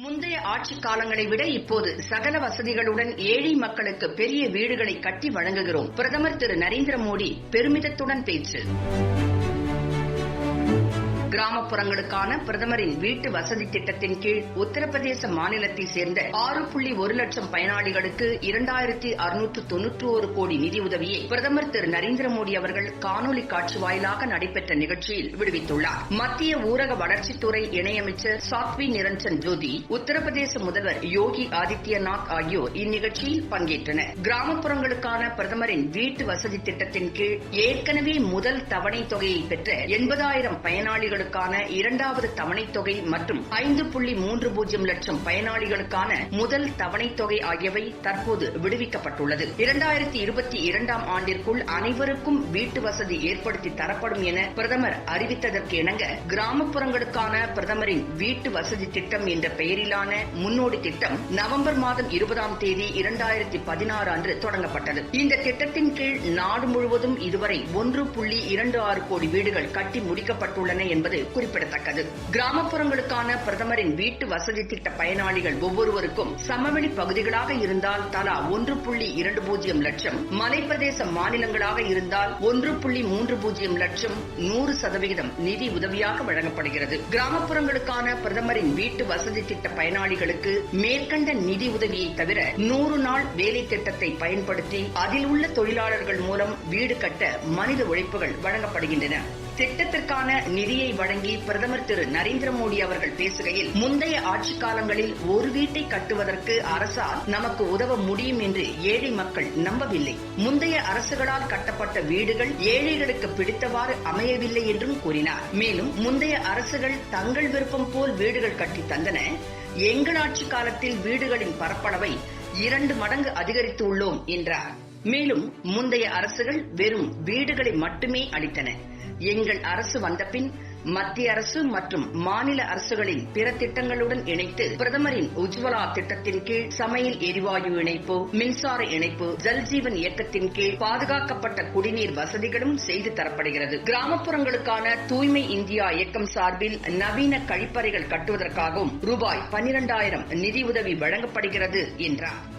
முந்தைய ஆட்சி காலங்களை விட இப்போது சகல வசதிகளுடன் ஏழை மக்களுக்கு பெரிய வீடுகளை கட்டி வழங்குகிறோம். பிரதமர் திரு நரேந்திர மோடி பெருமிதத்துடன் பேச்சு. கிராமப்புறங்களுக்கான பிரதமரின் வீட்டு வசதி திட்டத்தின் கீழ் உத்தரப்பிரதேச மாநிலத்தை சேர்ந்த ஆறு புள்ளி ஒரு லட்சம் பயனாளிகளுக்கு இரண்டாயிரத்தி அறுநூற்று தொன்னூற்று ஒரு கோடி நிதியுதவியை பிரதமர் திரு நரேந்திர மோடி அவர்கள் காணொலி காட்சி வாயிலாக நடைபெற்ற நிகழ்ச்சியில் விடுவித்துள்ளார். மத்திய ஊரக வளர்ச்சித்துறை இணையமைச்சர் சாத்வி நிரஞ்சன் ஜோதி உத்தரப்பிரதேச முதல்வர் யோகி ஆதித்யநாத் ஆகியோர் இந்நிகழ்ச்சியில் பங்கேற்றனர். கிராமப்புறங்களுக்கான பிரதமரின் வீட்டு வசதி திட்டத்தின் கீழ் ஏற்கனவே முதல் தவணை தொகையை பெற்ற எண்பதாயிரம் பயனாளிகளுக்கு பயனாளிகளுக்கான இரண்டாவது தவணைத் தொகை மற்றும் ஐந்து புள்ளி மூன்று பூஜ்ஜியம் லட்சம் பயனாளிகளுக்கான முதல் தவணைத் தொகை ஆகியவை தற்போது விடுவிக்கப்பட்டுள்ளது. இரண்டாயிரத்தி இருபத்தி இரண்டாம் ஆண்டிற்குள் அனைவருக்கும் வீட்டு வசதி ஏற்படுத்தி தரப்படும் என பிரதமர் அறிவித்ததற்கு இணங்க கிராமப்புறங்களுக்கான பிரதமரின் வீட்டு வசதி திட்டம் என்ற பெயரிலான முன்னோடி திட்டம் நவம்பர் மாதம் இருபதாம் தேதி இரண்டாயிரத்தி பதினாறு அன்று தொடங்கப்பட்டது. இந்த திட்டத்தின் கீழ் நாடு முழுவதும் இதுவரை ஒன்று புள்ளி இரண்டு ஆறு கோடி வீடுகள் கட்டி முடிக்கப்பட்டுள்ளன என்பது என்பது குறிப்பிடத்தக்கது. கிராமப்புறங்களுக்கான பிரதமரின் வீட்டு வசதி திட்ட பயனாளிகள் ஒவ்வொருவருக்கும் சமவெளி பகுதிகளாக இருந்தால் தலா ஒன்று புள்ளி இரண்டு பூஜ்ஜியம் லட்சம் மலைப்பிரதேச மாநிலங்களாக இருந்தால் ஒன்று புள்ளி மூன்று பூஜ்ஜியம் லட்சம் நூறு சதவிகிதம் நிதி உதவியாக வழங்கப்படுகிறது. கிராமப்புறங்களுக்கான பிரதமரின் வீட்டு வசதி திட்ட பயனாளிகளுக்கு மேற்கண்ட நிதி உதவியை தவிர நூறு நாள் வேலை திட்டத்தை பயன்படுத்தி அதில் உள்ள தொழிலாளர்கள் மூலம் வீடு கட்ட மனித உழைப்புகள் வழங்கப்படுகின்றன. திட்டத்திற்கான நிதியை வழங்கி பிரதமர் திரு நரேந்திர மோடி அவர்கள் பேசுகையில் முந்தைய ஆட்சி காலங்களில் ஒரு வீட்டை கட்டுவதற்கு அரசால் நமக்கு உதவ முடியும் என்று ஏழை மக்கள் நம்பவில்லை. முந்தைய அரசுகளால் கட்டப்பட்ட வீடுகள் ஏழைகளுக்கு பிடித்தவாறு அமையவில்லை என்றும் கூறினார். மேலும் முந்தைய அரசுகள் தங்கள் விருப்பம் போல் வீடுகள் கட்டி தந்தன. எங்கள் ஆட்சி காலத்தில் வீடுகளின் பரப்பளவை இரண்டு மடங்கு அதிகரித்து உள்ளோம் என்றார். மேலும் முந்தைய அரசுகள் வெறும் வீடுகளை மட்டுமே அளித்தன. எங்கள் அரசு வந்தபின் மத்திய அரசு மற்றும் மாநில அரசுகளின் பிற திட்டங்களுடன் இணைத்து பிரதமரின் உஜ்வலா திட்டத்தின் கீழ் சமையல் எரிவாயு இணைப்பு மின்சார இணைப்பு ஜல்ஜீவன் இயக்கத்தின் கீழ் பாதுகாக்கப்பட்ட குடிநீர் வசதிகளும் செய்து தரப்படுகிறது. கிராமப்புறங்களுக்கான தூய்மை இந்தியா இயக்கம் சார்பில் நவீன கழிப்பறைகள் கட்டுவதற்காகவும் ரூபாய் பனிரெண்டாயிரம் நிதியுதவி வழங்கப்படுகிறது என்றார்.